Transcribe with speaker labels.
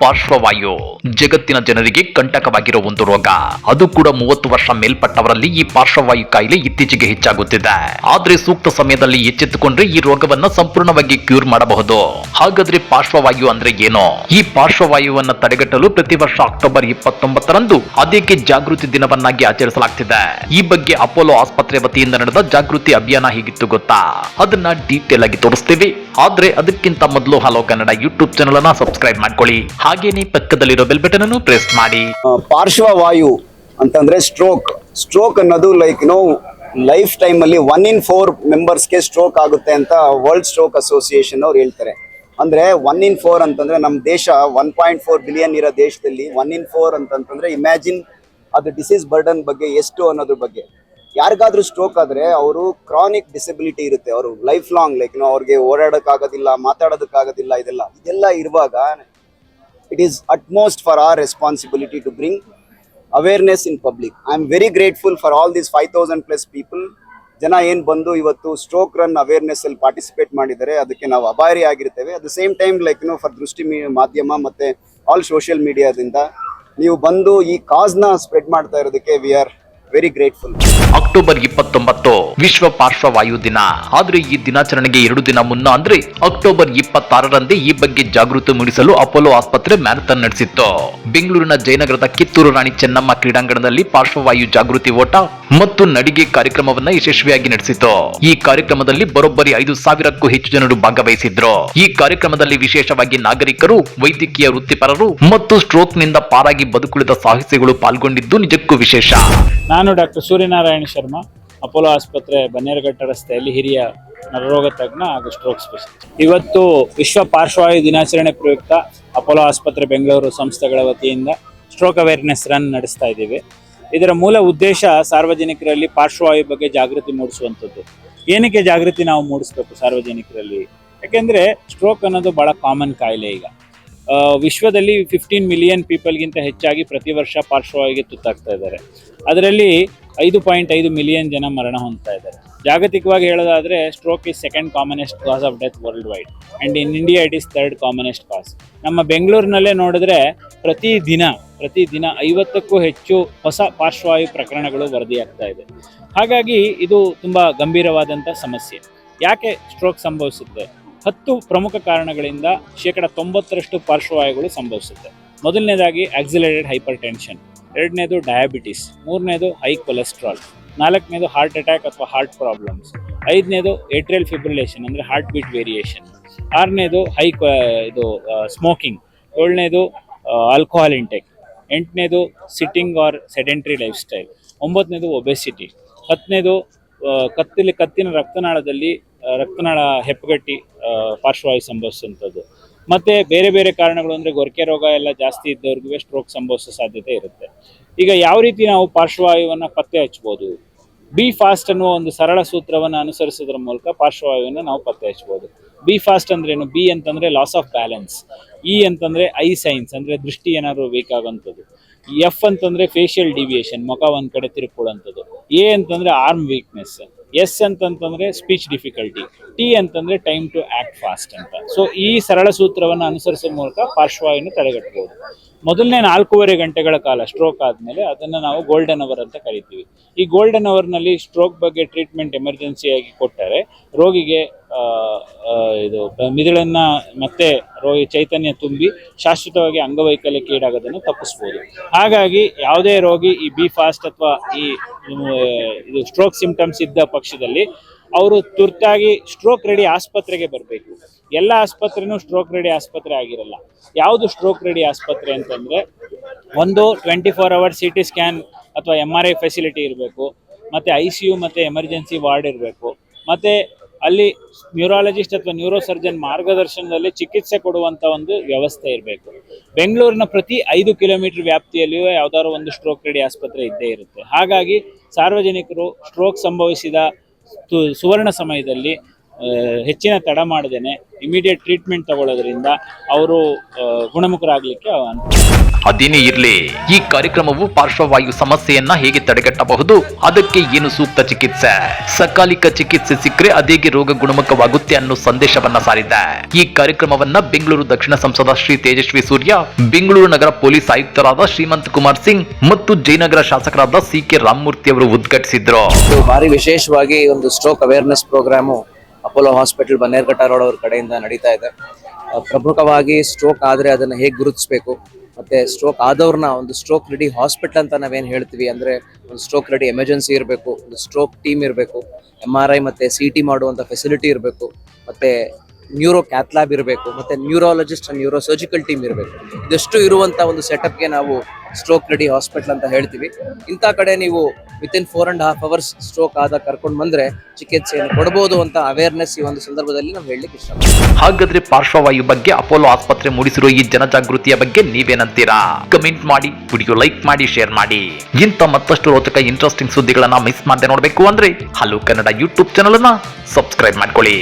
Speaker 1: ಪಾರ್ಶ್ವವಾಯು. ಜಗತ್ತಿನ ಜನರಿಗೆ ಕಂಟಕವಾಗಿರುವ ಒಂದು ರೋಗ. ಅದು ಕೂಡ ಮೂವತ್ತು ವರ್ಷ ಮೇಲ್ಪಟ್ಟವರಲ್ಲಿ ಈ ಪಾರ್ಶ್ವವಾಯು ಕಾಯಿಲೆ ಇತ್ತೀಚೆಗೆ ಹೆಚ್ಚಾಗುತ್ತಿದೆ. ಆದ್ರೆ ಸೂಕ್ತ ಸಮಯದಲ್ಲಿ ಎಚ್ಚೆತ್ತುಕೊಂಡ್ರೆ ಈ ರೋಗವನ್ನ ಸಂಪೂರ್ಣವಾಗಿ ಕ್ಯೂರ್ ಮಾಡಬಹುದು. ಹಾಗಾದ್ರೆ ಪಾರ್ಶ್ವವಾಯು ಅಂದ್ರೆ ಏನು? ಈ ಪಾರ್ಶ್ವವಾಯುವನ್ನ ತಡೆಗಟ್ಟಲು ಪ್ರತಿ ವರ್ಷ ಅಕ್ಟೋಬರ್ ಇಪ್ಪತ್ತೊಂಬತ್ತರಂದು ಅದಕ್ಕೆ ಜಾಗೃತಿ ದಿನವನ್ನಾಗಿ ಆಚರಿಸಲಾಗ್ತಿದೆ. ಈ ಬಗ್ಗೆ ಅಪೋಲೋ ಆಸ್ಪತ್ರೆ ವತಿಯಿಂದ ನಡೆದ ಜಾಗೃತಿ ಅಭಿಯಾನ ಹೇಗಿತ್ತು ಗೊತ್ತಾ? ಅದನ್ನ ಡೀಟೇಲ್ ಆಗಿ ತೋರಿಸ್ತೀವಿ. ಆದ್ರೆ ಅದಕ್ಕಿಂತ ಮೊದಲು ಹಲೋ ಕನ್ನಡ ಯೂಟ್ಯೂಬ್ ಚಾನಲ್ ಅನ್ನ ಸಬ್ಸ್ಕ್ರೈಬ್ ಮಾಡ್ಕೊಳ್ಳಿ. ಹಾಗೇನೆ ಪಕ್ಕದಲ್ಲಿರೋ ಬೆಲ್ ಬಟನ್ ಅನ್ನು ಪ್ರೆಸ್ ಮಾಡಿ
Speaker 2: ಪಾರ್ಶ್ವವಾಯು ಅಂತಂದ್ರೆ ಸ್ಟ್ರೋಕ್ ಸ್ಟ್ರೋಕ್ ಅನ್ನೋದು ಲೈಕ್ ನೋ ಲೈಫ್ ಟೈಮ್ ಅಲ್ಲಿ ಒನ್ ಇನ್ ಫೋರ್ ಮೆಂಬರ್ಸ್ಗೆ ಸ್ಟ್ರೋಕ್ ಆಗುತ್ತೆ ಅಂತ ವರ್ಲ್ಡ್ ಸ್ಟ್ರೋಕ್ ಅಸೋಸಿಯೇಷನ್ ಅವ್ರು ಹೇಳ್ತಾರೆ. ಅಂದ್ರೆ ಒನ್ ಇನ್ ಫೋರ್ ಅಂತಂದ್ರೆ ನಮ್ಮ ದೇಶ ಒನ್ ಪಾಯಿಂಟ್ ಫೋರ್ ಬಿಲಿಯನ್ ಇರೋ ದೇಶದಲ್ಲಿ ಒನ್ ಇನ್ ಫೋರ್ ಅಂತಂತಂದ್ರೆ ಇಮ್ಯಾಜಿನ್ ಅದು ಡಿಸೀಸ್ ಬರ್ಡನ್ ಬಗ್ಗೆ ಎಷ್ಟು ಅನ್ನೋದ್ರ ಬಗ್ಗೆ. ಯಾರಿಗಾದ್ರೂ ಸ್ಟ್ರೋಕ್ ಆದ್ರೆ ಅವರು ಕ್ರಾನಿಕ್ ಡಿಸಬಿಲಿಟಿ ಇರುತ್ತೆ. ಅವರು ಲೈಫ್ ಲಾಂಗ್ ಲೈಕ್ ಅವ್ರಿಗೆ ಓಡಾಡೋಕ್ಕಾಗೋದಿಲ್ಲ, ಮಾತಾಡೋದಕ್ಕಾಗೋದಿಲ್ಲ, ಇದೆಲ್ಲ ಇದೆಲ್ಲ ಇರುವಾಗ it is utmost for our responsibility to bring awareness in public. I am very grateful for all these 5000 plus people. ಜನ ಏನು ಬಂದು ಇವತ್ತು ಸ್ಟ್ರೋಕ್ ರನ್ ಅವೇರ್ನೆಸ್ ಅಲ್ಲಿ ಪಾರ್ಟಿಸಿಪೇಟ್ ಮಾಡಿದ್ದಾರೆ, ಅದಕ್ಕೆ ನಾವು ಅಭಾರಿ ಆಗಿರ್ತೇವೆ at the same time like no for ದೃಷ್ಟಿ ಮಾಧ್ಯಮ ಮತ್ತೆ ಆಲ್ ಸೋಷಿಯಲ್ ಮೀಡಿಯಾದಿಂದ ನೀವು ಬಂದು ಈ ಕಾಸ್ನ ಸ್ಪ್ರೆಡ್ ಮಾಡ್ತಾ ಇರೋದಕ್ಕೆ we are very grateful
Speaker 1: October ಇಪ್ಪತ್ತೊಂಬತ್ತು ವಿಶ್ವ ಪಾರ್ಶ್ವವಾಯು ದಿನ. ಆದ್ರೆ ಈ ದಿನಾಚರಣೆಗೆ ಎರಡು ದಿನ ಮುನ್ನ ಅಂದ್ರೆ ಅಕ್ಟೋಬರ್ ಇಪ್ಪತ್ತಾರರಂದೇ ಈ ಬಗ್ಗೆ ಜಾಗೃತಿ ಮೂಡಿಸಲು ಅಪೋಲೋ ಆಸ್ಪತ್ರೆ ಮ್ಯಾರಥಾನ್ ನಡೆಸಿತ್ತು. ಬೆಂಗಳೂರಿನ ಜಯನಗರದ ಕಿತ್ತೂರು ರಾಣಿ ಚೆನ್ನಮ್ಮ ಕ್ರೀಡಾಂಗಣದಲ್ಲಿ ಪಾರ್ಶ್ವವಾಯು ಜಾಗೃತಿ ಓಟ ಮತ್ತು ನಡಿಗೆ ಕಾರ್ಯಕ್ರಮವನ್ನ ಯಶಸ್ವಿಯಾಗಿ ನಡೆಸಿತು. ಈ ಕಾರ್ಯಕ್ರಮದಲ್ಲಿ ಬರೋಬ್ಬರಿ ಐದು ಸಾವಿರಕ್ಕೂ ಹೆಚ್ಚು ಜನರು ಭಾಗವಹಿಸಿದ್ರು. ಈ ಕಾರ್ಯಕ್ರಮದಲ್ಲಿ ವಿಶೇಷವಾಗಿ ನಾಗರಿಕರು ವೈದ್ಯಕೀಯ ವೃತ್ತಿಪರರು ಮತ್ತು ಸ್ಟ್ರೋಕ್ನಿಂದ ಪಾರಾಗಿ ಬದುಕುಳಿದ ಸಾಹಸಿಗಳು ಪಾಲ್ಗೊಂಡಿದ್ದು ನಿಜಕ್ಕೂ ವಿಶೇಷ.
Speaker 3: ನಾನು ಡಾಕ್ಟರ್ ಸೂರ್ಯನಾರಾಯಣ ಶರ್ಮಾ, ಅಪೋಲೋ ಆಸ್ಪತ್ರೆ ಬನ್ನೇರುಘಟ್ಟ ರಸ್ತೆಯಲ್ಲಿ ಹಿರಿಯ ನರರೋಗ ತಜ್ಞ ಹಾಗೂ ಸ್ಟ್ರೋಕ್ ಸ್ಪೆಷಲಿಸ್ಟ್ ಇವತ್ತು ವಿಶ್ವ ಪಾರ್ಶ್ವವಾಯು ದಿನಾಚರಣೆ ಪ್ರಯುಕ್ತ ಅಪೋಲೋ ಆಸ್ಪತ್ರೆ ಬೆಂಗಳೂರು ಸಂಸ್ಥೆಗಳ ವತಿಯಿಂದ ಸ್ಟ್ರೋಕ್ ಅವೇರ್ನೆಸ್ ರನ್ ನಡೆಸ್ತಾ ಇದ್ದೀವಿ. ಇದರ ಮೂಲ ಉದ್ದೇಶ ಸಾರ್ವಜನಿಕರಲ್ಲಿ ಪಾರ್ಶ್ವವಾಯು ಬಗ್ಗೆ ಜಾಗೃತಿ ಮೂಡಿಸುವಂಥದ್ದು. ಏನಕ್ಕೆ ಜಾಗೃತಿ ನಾವು ಮೂಡಿಸ್ಬೇಕು ಸಾರ್ವಜನಿಕರಲ್ಲಿ? ಯಾಕೆಂದರೆ ಸ್ಟ್ರೋಕ್ ಅನ್ನೋದು ಬಹಳ ಕಾಮನ್ ಕಾಯಿಲೆ ಈಗ. ವಿಶ್ವದಲ್ಲಿ ಫಿಫ್ಟೀನ್ ಮಿಲಿಯನ್ ಪೀಪಲ್ಗಿಂತ ಹೆಚ್ಚಾಗಿ ಪ್ರತಿ ವರ್ಷ ಪಾರ್ಶ್ವವಾಗಿ ತುತ್ತಾಗ್ತಾ ಇದ್ದಾರೆ. ಅದರಲ್ಲಿ ಐದು ಪಾಯಿಂಟ್ ಐದು ಮಿಲಿಯನ್ ಜನ ಮರಣ ಹೊಂದ್ತಾ ಇದ್ದಾರೆ. ಜಾಗತಿಕವಾಗಿ ಹೇಳೋದಾದ್ರೆ stroke is second commonest cause of death worldwide and in India it is third commonest cause ನಮ್ಮ ಬೆಂಗಳೂರಿನಲ್ಲೇ ನೋಡಿದ್ರೆ ಪ್ರತಿ ದಿನ ಪ್ರತಿ ದಿನ ಐವತ್ತಕ್ಕೂ ಹೆಚ್ಚು ಹೊಸ ಪಾರ್ಶ್ವವಾಯು ಪ್ರಕರಣಗಳು ವರದಿಯಾಗ್ತಾ ಇದೆ. ಹಾಗಾಗಿ ಇದು ತುಂಬಾ ಗಂಭೀರವಾದಂಥ ಸಮಸ್ಯೆ. ಯಾಕೆ ಸ್ಟ್ರೋಕ್ ಸಂಭವಿಸುತ್ತೆ? ಹತ್ತು ಪ್ರಮುಖ ಕಾರಣಗಳಿಂದ ಶೇಕಡ ತೊಂಬತ್ತರಷ್ಟು ಪಾರ್ಶ್ವವಾಯುಗಳು ಸಂಭವಿಸುತ್ತೆ. ಮೊದಲನೇದಾಗಿ ಆಕ್ಸಿಲೇಟೆಡ್ ಹೈಪರ್ ಟೆನ್ಷನ್ ಎರಡನೇದು ಡಯಾಬಿಟಿಸ್ ಮೂರನೇದು ಹೈ ಕೊಲೆಸ್ಟ್ರಾಲ್ ನಾಲ್ಕನೇದು ಹಾರ್ಟ್ ಅಟ್ಯಾಕ್ ಅಥವಾ ಹಾರ್ಟ್ ಪ್ರಾಬ್ಲಮ್ಸ್ ಐದನೇದು ಏಟ್ರಿಯಲ್ ಫಿಬ್ರಿಲೇಷನ್ ಅಂದರೆ ಹಾರ್ಟ್ ಬೀಟ್ ವೇರಿಯೇಷನ್ ಆರನೇದು ಹೈ ಇದು ಸ್ಮೋಕಿಂಗ್ ಏಳನೇದು ಆಲ್ಕೋಹಾಲ್ ಇಂಟೇಕ್ ಎಂಟನೇದು sitting or sedentary lifestyle ಒಂಬತ್ತನೇದು ಒಬೆಸಿಟಿ ಹತ್ತನೇದು ಕತ್ತಿಲಿ, ಕತ್ತಿನ ರಕ್ತನಾಳದಲ್ಲಿ ರಕ್ತನಾಳ ಹೆಪ್ಪುಗಟ್ಟಿ ಪಾರ್ಶ್ವವಾಯು ಸಂಭವಿಸುವಂಥದ್ದು. ಮತ್ತೆ ಬೇರೆ ಬೇರೆ ಕಾರಣಗಳು ಅಂದರೆ ಗೊರಕೆ ರೋಗ ಎಲ್ಲ ಜಾಸ್ತಿ ಇದ್ದವ್ರಿಗೂ ಸ್ಟ್ರೋಕ್ ಸಂಭವಿಸೋ ಸಾಧ್ಯತೆ ಇರುತ್ತೆ. ಈಗ ಯಾವ ರೀತಿ ನಾವು ಪಾರ್ಶ್ವವಾಯುವನ್ನು ಪತ್ತೆ ಹಚ್ಬೋದು? ಬಿ ಫಾಸ್ಟ್ ಅನ್ನುವ ಒಂದು ಸರಳ ಸೂತ್ರವನ್ನು ಅನುಸರಿಸೋದ್ರ ಮೂಲಕ ಪಾರ್ಶ್ವವಾಯುವನ್ನು ನಾವು ಪತ್ತೆ ಹಚ್ಬೋದು. ಬಿ ಫಾಸ್ಟ್ ಅಂದ್ರೇನು ಬಿ ಅಂತಂದ್ರೆ ಲಾಸ್ ಆಫ್ ಬ್ಯಾಲೆನ್ಸ್ ಇ ಅಂತಂದ್ರೆ ಐ ಸೈನ್ಸ್ ಅಂದ್ರೆ ದೃಷ್ಟಿ ಏನಾದ್ರು ವೀಕ್ ಆಗೋಂಥದ್ದು ಎಫ್ ಅಂತಂದ್ರೆ ಫೇಶಿಯಲ್ ಡಿವಿಯೇಷನ್ ಮುಖ ಒಂದ್ ಕಡೆ ತಿರುಕೊಳ್ಳೋಂಥದ್ದು ಎ ಅಂತಂದ್ರೆ ಆರ್ಮ್ ವೀಕ್ನೆಸ್ ಎಸ್ ಅಂತಂತಂದ್ರೆ ಸ್ಪೀಚ್ ಡಿಫಿಕಲ್ಟಿ ಟಿ ಅಂತಂದ್ರೆ ಟೈಮ್ ಟು ಆಕ್ಟ್ ಫಾಸ್ಟ್ ಅಂತ. ಸೊ ಈ ಸರಳ ಸೂತ್ರವನ್ನು ಅನುಸರಿಸೋ ಮೂಲಕ ಪಾರ್ಶ್ವವಾಯುವನ್ನು ತಡೆಗಟ್ಟಬಹುದು ಮೊದಲನೇ ನಾಲ್ಕೂವರೆ ಗಂಟೆಗಳ ಕಾಲ ಸ್ಟ್ರೋಕ್ ಆದಮೇಲೆ ಅದನ್ನು ನಾವು ಗೋಲ್ಡನ್ ಅವರ್ ಅಂತ ಕರಿತೀವಿ. ಈ ಗೋಲ್ಡನ್ ಅವರ್ನಲ್ಲಿ ಸ್ಟ್ರೋಕ್ ಬಗ್ಗೆ ಟ್ರೀಟ್ಮೆಂಟ್ ಎಮರ್ಜೆನ್ಸಿಯಾಗಿ ಕೊಟ್ಟರೆ ರೋಗಿಗೆ ಇದು ಮಿದುಳನ್ನು ಮತ್ತೆ ರೋಗಿ ಚೈತನ್ಯ ತುಂಬಿ ಶಾಶ್ವತವಾಗಿ ಅಂಗವೈಕಲ್ಯಕ್ಕೆ ಈಡಾಗೋದನ್ನು ತಪ್ಪಿಸ್ಬೋದು. ಹಾಗಾಗಿ ಯಾವುದೇ ರೋಗಿ ಈ ಬಿ ಫಾಸ್ಟ್ ಅಥವಾ ಈ ಇದು ಸ್ಟ್ರೋಕ್ ಸಿಂಪ್ಟಮ್ಸ್ ಇದ್ದ ಪಕ್ಷದಲ್ಲಿ ಅವರು ತುರ್ತಾಗಿ ಸ್ಟ್ರೋಕ್ ರೆಡಿ ಆಸ್ಪತ್ರೆಗೆ ಬರಬೇಕು. ಎಲ್ಲ ಆಸ್ಪತ್ರೆನೂ ಸ್ಟ್ರೋಕ್ ರೆಡಿ ಆಸ್ಪತ್ರೆ ಆಗಿರಲ್ಲ. ಯಾವುದು ಸ್ಟ್ರೋಕ್ ರೆಡಿ ಆಸ್ಪತ್ರೆ ಅಂತಂದರೆ ಒಂದು twenty four hour C T scan ಅಥವಾ ಎಂ ಆರ್ ಐ ಫೆಸಿಲಿಟಿ ಇರಬೇಕು, ಮತ್ತು ಐ ಸಿ ಯು ಮತ್ತು ಎಮರ್ಜೆನ್ಸಿ ವಾರ್ಡ್ ಇರಬೇಕು, ಮತ್ತೆ ಅಲ್ಲಿ ನ್ಯೂರಾಲಜಿಸ್ಟ್ ಅಥವಾ ನ್ಯೂರೋ ಸರ್ಜನ್ ಮಾರ್ಗದರ್ಶನದಲ್ಲಿ ಚಿಕಿತ್ಸೆ ಕೊಡುವಂತ ಒಂದು ವ್ಯವಸ್ಥೆ ಇರಬೇಕು. ಬೆಂಗಳೂರಿನ ಪ್ರತಿ ಐದು ಕಿಲೋಮೀಟರ್ ವ್ಯಾಪ್ತಿಯಲ್ಲಿಯೂ ಯಾವ್ದಾದ್ರು ಒಂದು ಸ್ಟ್ರೋಕ್ ರೆಡಿ ಆಸ್ಪತ್ರೆ ಇದ್ದೇ ಇರುತ್ತೆ. ಹಾಗಾಗಿ ಸಾರ್ವಜನಿಕರು ಸ್ಟ್ರೋಕ್ ಸಂಭವಿಸಿದ ಸುವರ್ಣ ಸಮಯದಲ್ಲಿ ಹೆಚ್ಚಿನ ತಡ ಮಾಡದೇನೆ ಇಮಿಡಿಯೇಟ್ ಟ್ರೀಟ್ಮೆಂಟ್ ತಗೊಳ್ಳೋದ್ರಿಂದ ಅವರು ಗುಣಮುಖರಾಗಲಿಕ್ಕೆ ಅನುಕೂಲ.
Speaker 1: ಅದೇನೇ ಇರಲಿ. ಈ ಕಾರ್ಯಕ್ರಮವು ಪಾರ್ಶ್ವವಾಯು ಸಮಸ್ಯೆಯನ್ನ ಹೇಗೆ ತಡೆಗಟ್ಟಬಹುದು? ಅದಕ್ಕೆ ಏನು ಸೂಕ್ತ ಚಿಕಿತ್ಸೆ? ಸಕಾಲಿಕ ಚಿಕಿತ್ಸೆ ಸಿಕ್ಕರೆ ಅದೇಗೆ ರೋಗ ಗುಣಮುಖವಾಗುತ್ತೆ ಅನ್ನೋ ಸಂದೇಶವನ್ನ ಸಾರಿದೆ ಈ ಕಾರ್ಯಕ್ರಮವನ್ನ ಬೆಂಗಳೂರು ದಕ್ಷಿಣ ಸಂಸದ ಶ್ರೀ ತೇಜಸ್ವಿ ಸೂರ್ಯ, ಬೆಂಗಳೂರು ನಗರ ಪೊಲೀಸ್ ಆಯುಕ್ತರಾದ ಶ್ರೀಮಂತ್ ಕುಮಾರ್ ಸಿಂಗ್ ಮತ್ತು ಜಯನಗರ ಶಾಸಕರಾದ ಸಿ ಕೆ ರಾಮಮೂರ್ತಿ ಅವರು ಉದ್ಘಾಟಿಸಿದ್ರು.
Speaker 4: ಬಾರಿ ವಿಶೇಷವಾಗಿ ಒಂದು stroke awareness programme Apollo hospital Bannerghatta road ಅವ್ರ ಕಡೆಯಿಂದ ನಡೀತಾ ಇದೆ. ಪ್ರಮುಖವಾಗಿ ಸ್ಟ್ರೋಕ್ ಆದರೆ ಅದನ್ನು ಹೇಗೆ ಗುರುತಿಸಬೇಕು? ಮತ್ತೆ ಸ್ಟ್ರೋಕ್ ಆದವ್ರನ್ನ ಒಂದು ಸ್ಟ್ರೋಕ್ ರೆಡಿ ಹಾಸ್ಪಿಟಲ್ ಅಂತ ನಾವೇನು ಹೇಳ್ತೀವಿ ಅಂದರೆ ಒಂದು ಸ್ಟ್ರೋಕ್ ರೆಡಿ ಎಮರ್ಜೆನ್ಸಿ ಇರಬೇಕು, ಒಂದು ಸ್ಟ್ರೋಕ್ ಟೀಮ್ ಇರಬೇಕು ಎಂ ಆರ್ ಐ ಮತ್ತು ಸಿ ಟಿ ಮಾಡುವಂಥ ಫೆಸಿಲಿಟಿ ಇರಬೇಕು, ಮತ್ತು ನ್ಯೂರೋ ಕ್ಯಾಥ್ಲಾಬ್ ಇರಬೇಕು, ಮತ್ತು neurologist and neuro surgical team ಇರಬೇಕು. ಇದಷ್ಟು ಇರುವಂಥ ಒಂದು ಸೆಟಪ್ಗೆ ನಾವು ಸ್ಟ್ರೋಕ್ ರೆಡಿ ಹಾಸ್ಪಿಟ್ಲ್ ಅಂತ ಹೇಳ್ತೀವಿ. ಇಂಥ ಕಡೆ ನೀವು within four and half hours stroke ಆದ ಕರ್ಕೊಂಡು ಬಂದರೆ ಚಿಕಿತ್ಸೆಯನ್ನು ಕೊಡಬಹುದು ಅಂತ ಅವೇರ್ನೆಸ್ ಈ ಒಂದು ಸಂದರ್ಭದಲ್ಲಿ ನಾವು ಹೇಳಲಿಕ್ಕೆ ಇಷ್ಟ
Speaker 1: ಹಾಗಾದ್ರೆ ಪಾರ್ಶ್ವವಾಯು ಬಗ್ಗೆ ಅಪೋಲೋ ಆಸ್ಪತ್ರೆ ಮೂಡಿಸಿರುವ ಈ ಜನಜಾಗೃತಿಯ ಬಗ್ಗೆ ನೀವೇನಂತೀರಾ? ಕಮೆಂಟ್ ಮಾಡಿ ವಿಡಿಯೋ ಲೈಕ್ ಮಾಡಿ ಶೇರ್ ಮಾಡಿ. ಇಂಥ ಮತ್ತಷ್ಟು ರೋಚಕ ಇಂಟ್ರೆಸ್ಟಿಂಗ್ ಸುದ್ದಿಗಳನ್ನು ಮಿಸ್ ಮಾಡದೆ ನೋಡಬೇಕು ಅಂದ್ರೆ ಹಲೋ ಕನ್ನಡ ಯೂಟ್ಯೂಬ್ ಚಾನಲ್ ಅನ್ನ ಸಬ್ಸ್ಕ್ರೈಬ್ ಮಾಡ್ಕೊಳ್ಳಿ.